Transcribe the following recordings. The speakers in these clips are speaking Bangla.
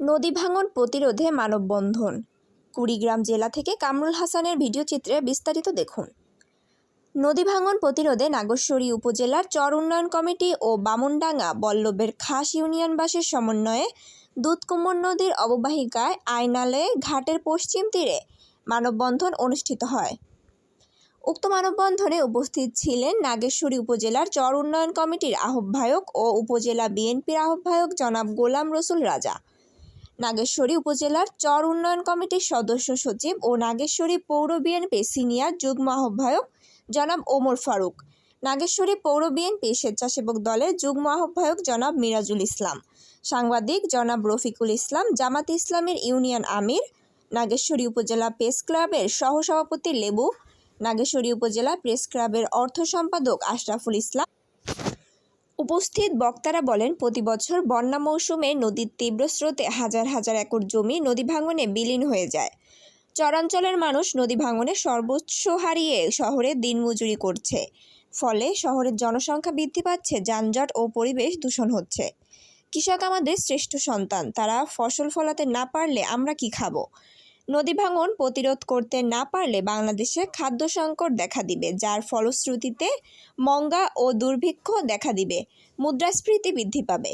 নদী ভাঙন প্রতিরোধে মানববন্ধন। কুড়িগ্রাম জেলা থেকে কামরুল হাসানের ভিডিও চিত্রে বিস্তারিত দেখুন। নদী ভাঙন প্রতিরোধে নাগেশ্বরী উপজেলার চর উন্নয়ন কমিটি ও বামুনডাঙ্গা বল্লভের খাস ইউনিয়নবাসীর সমন্বয়ে দুধকুমর নদীর অববাহিকায় আয়নালে ঘাটের পশ্চিম তীরে মানববন্ধন অনুষ্ঠিত হয়। উক্ত মানববন্ধনে উপস্থিত ছিলেন নাগেশ্বরী উপজেলার চর উন্নয়ন কমিটির আহ্বায়ক ও উপজেলা বিএনপির আহ্বায়ক জনাব গোলাম রসুল রাজা। নাগেশ্বরী উপজেলার চর উন্নয়ন কমিটির সদস্য সচিব ও নাগেশ্বরী পৌর বিএনপি সিনিয়র যুগ্ম আহ্বায়ক জনাব ওমর ফারুক, নাগেশ্বরী পৌর বিএনপি স্বেচ্ছাসেবক দলের যুগ্ম আহ্বায়ক জনাব মিরাজুল ইসলাম, সাংবাদিক জনাব রফিকুল ইসলাম, জামাত ইসলামের ইউনিয়ন আমির, নাগেশ্বরী উপজেলা প্রেস ক্লাবের সহসভাপতি লেবু, নাগেশ্বরী উপজেলা প্রেস ক্লাবের অর্থ সম্পাদক আশরাফুল ইসলাম উপস্থিত বক্তারা বলেন, প্রতি বছর বন্যা মৌসুমে নদীর তীব্র স্রোতে হাজার হাজার একর জমি নদী ভাঙনে বিলীন হয়ে যায়। চরাঞ্চলের মানুষ নদী ভাঙনে সর্বোচ্চ হারিয়ে শহরে দিনমজুরি করছে। ফলে শহরের জনসংখ্যা বৃদ্ধি পাচ্ছে, যানজট ও পরিবেশ দূষণ হচ্ছে। কৃষক আমাদের শ্রেষ্ঠ সন্তান, তারা ফসল ফলাতে না পারলে আমরা কি খাব? নদী ভাঙন প্রতিরোধ করতে না পারলে বাংলাদেশে খাদ্য সংকট দেখা দিবে, যার ফলশ্রুতিতে মঙ্গা ও দুর্ভিক্ষ দেখা দিবে, মুদ্রাস্ফীতি বৃদ্ধি পাবে।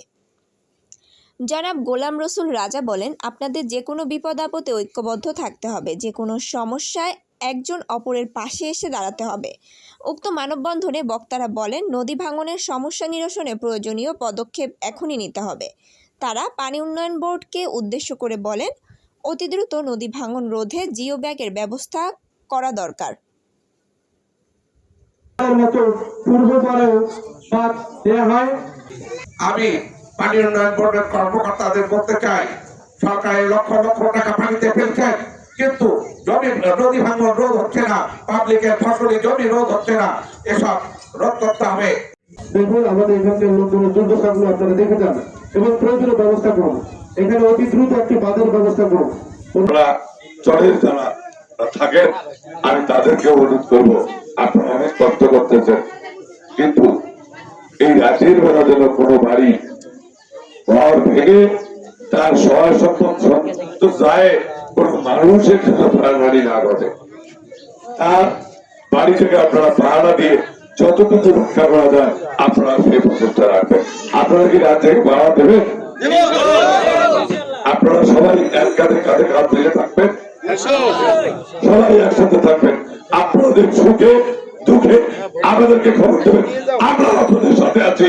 জনাব গোলাম রসুল রাজা বলেন, আপনাদের যে কোনো বিপদ আপদে ঐক্যবদ্ধ থাকতে হবে যে কোনো সমস্যায় একজন অপরের পাশে এসে দাঁড়াতে হবে। উক্ত মানববন্ধনে বক্তারা বলেন, নদী ভাঙনের সমস্যা নিরসনে প্রয়োজনীয় পদক্ষেপ এখনই নিতে হবে। তারা পানি উন্নয়ন বোর্ডকে উদ্দেশ্য করে বলেন অতি দ্রুত নদী ভাঙন রোধে জিও ব্যাগের ব্যবস্থা করা দরকার। আমি পানি উন্নয়ন বোর্ডের কর্মকর্তাদের বলতে চাই সরকারি লক্ষ লক্ষ টাকা পানিতে ফেলছেন কিন্তু জমি নদী ভাঙন রোধ হচ্ছে না পাবলিকের ফসলি জমি রোধ হচ্ছে না এসব রোধ করতে হবে। দেখুন আমাদের এখানকার লোকগুলো দুর্দশাগুলো আপনারা দেখে যান এবং প্রয়োজনীয় ব্যবস্থা করুন এখানে অতি দ্রুত একটি বাঁধের ব্যবস্থা করুন। আপনারা চরের যারা থাকেন আমি তাদেরকে অনুরোধ করব আপনারা অনেক কষ্ট করতেছেন। কিন্তু এই রাতের বেলা যেন কোনো বাড়ি ঘর ভেঙে তার সহায় সম্পদ যায় কোন মানুষের জন্য প্রাণহানি না ঘটে। তার বাড়ি থেকে আপনারা পাহারা দিয়ে যতটুকু রক্ষা করা যায় আপনারা সেই প্রচেষ্টা রাখবেন। আপনারা কি রাত থেকে দেবেন? আপনারা সবাই এক কাঁধে কাঁধে কাঁধ মিলে থাকবেন। সবাই একসাথে থাকবেন। আপনাদের সুখে, দুঃখে আমাদেরকে খবর দেবেন। আমরা আপনাদের সাথে আছি।